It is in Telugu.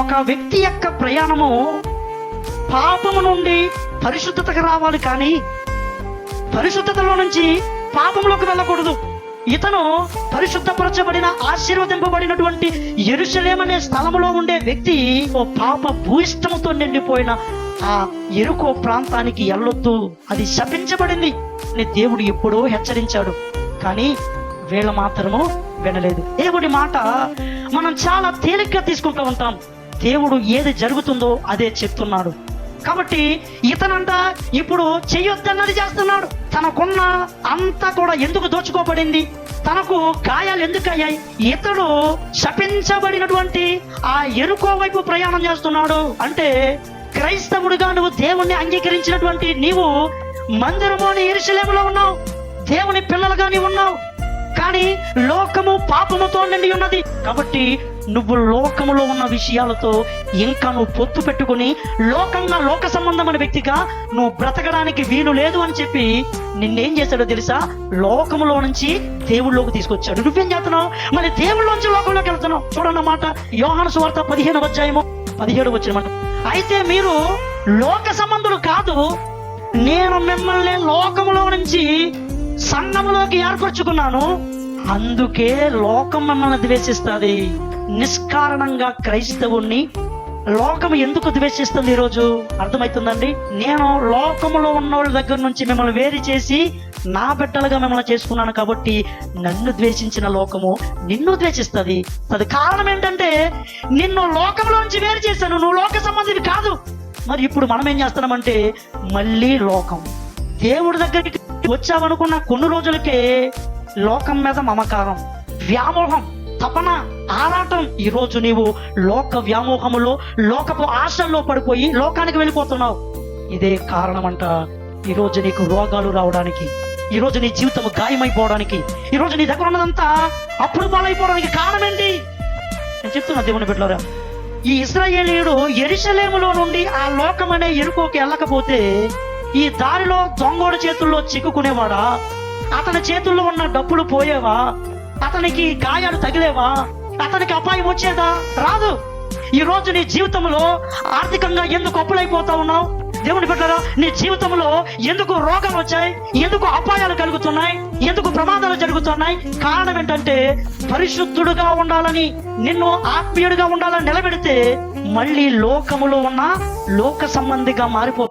ఒక వ్యక్తి యొక్క ప్రయాణము పాపము నుండి పరిశుద్ధతకు రావాలి కానీ పరిశుద్ధతలో నుంచి పాపంలోకి వెళ్ళకూడదు. ఇతను పరిశుద్ధపరచబడిన ఆశీర్వదింపబడినటువంటి ఎరుసలేమనే స్థలములో ఉండే వ్యక్తి ఓ పాప భూయిష్టముతో నిండిపోయిన ఆ ఎరుకో ప్రాంతానికి వెళ్ళొద్దు. అది శపించబడింది. అని దేవుడు ఎప్పుడో హెచ్చరించాడు. కానీ వీళ్ళ మాత్రము వినలేదు. దేవుడి మాట మనం చాలా తేలిగ్గా తీసుకుంటూ ఉంటాం. దేవుడు ఏది జరుగుతుందో అదే చెప్తున్నాడు. కాబట్టి ఇతనంట ఇప్పుడు చెయ్యొద్దన్నది చేస్తున్నాడు. తనకున్న అంతా కూడా ఎందుకు దోచుకోబడింది? తనకు గాయాలు ఎందుకు అయ్యాయి? ఇతడు శపించబడినటువంటి ఆ ఎరుకో వైపు ప్రయాణం చేస్తున్నాడు. అంటే క్రైస్తవుడిగా నువ్వు దేవుణ్ణి అంగీకరించినటువంటి నీవు మందిరమోని ఎరుసలేములో ఉన్నావు. దేవుని పిల్లలుగాని ఉన్నావు. కానీ లోకము పాపముతో నిండి ఉన్నది. కాబట్టి నువ్వు లోకములో ఉన్న విషయాలతో ఇంకా నువ్వు పొత్తు పెట్టుకుని లోకంగా లోక సంబంధమైన వ్యక్తిగా నువ్వు బ్రతకడానికి వీలు లేదు అని చెప్పి నిన్నేం చేశాడో తెలుసా? లోకములో నుంచి దేవుళ్ళలోకి తీసుకొచ్చాడు. నువ్వేం చేస్తున్నావు? మరి దేవుళ్ళలోంచి లోకంలోకి వెళ్తున్నావు. చూడన్నమాట యోహాను సువార్త పదిహేను అధ్యాయము పదిహేడు వచ్చిన అయితే మీరు లోక సంబంధులు కాదు నేను మిమ్మల్ని లోకములో నుంచి సన్నములోకి ఏర్పరచుకున్నాను. అందుకే లోకం మిమ్మల్ని ద్వేషిస్తుంది. నిష్కారణంగా క్రైస్తవుణ్ణి లోకం ఎందుకు ద్వేషిస్తుంది ఈరోజు? అర్థమవుతుందండి నేను లోకములో ఉన్న వాళ్ళ దగ్గర నుంచి మిమ్మల్ని వేరు చేసి నా బిడ్డలుగా మిమ్మల్ని చేసుకున్నాను కాబట్టి నన్ను ద్వేషించిన లోకము నిన్ను ద్వేషిస్తుంది. అది కారణం ఏంటంటే నిన్ను లోకంలో నుంచి వేరు చేశాను. నువ్వు లోక సంబంధిని కాదు. మరి ఇప్పుడు మనం ఏం చేస్తున్నామంటే మళ్ళీ లోకం. దేవుడి దగ్గరికి వచ్చావనుకున్న కొన్ని రోజులకే లోకం మీద మమకారం వ్యామోహం తపన ఆరాటం. ఈరోజు నీవు లోక వ్యామోహములో లోకపు ఆశల్లో పడిపోయి లోకానికి వెళ్ళిపోతున్నావు. ఇదే కారణమంట ఈరోజు నీకు రోగాలు రావడానికి ఈరోజు నీ జీవితం గాయమైపోవడానికి ఈరోజు నీ దగ్గర ఉన్నదంతా అప్పుడు పాలైపోవడానికి కారణం ఏంటి నేను చెప్తున్నా దేవుని బిడ్డలారా ఈ ఇస్రాయేలీయుడు ఎరిశలేములో నుండి ఆ లోకం అనే ఎరుకోకి వెళ్ళకపోతే ఈ దారిలో దొంగోడి చేతుల్లో చిక్కుకునేవాడా? అతని చేతుల్లో ఉన్న డబ్బులు పోయేవా? అతనికి గాయాలు తగిలేవా? అతనికి అపాయం వచ్చేదా? రాదు. ఈ రోజు నీ జీవితంలో ఆర్థికంగా ఎందుకు అప్పులైపోతా ఉన్నావు? దేవుని బిడ్డరా నీ జీవితంలో ఎందుకు రోగాలు వచ్చాయి? ఎందుకు అపాయాలు కలుగుతున్నాయి? ఎందుకు ప్రమాదాలు జరుగుతున్నాయి? కారణం ఏంటంటే పరిశుద్ధుడుగా ఉండాలని నిన్ను ఆత్మీయుడిగా ఉండాలని నిలబెడితే మళ్ళీ లోకములో ఉన్న లోక సంబంధిగా మారిపో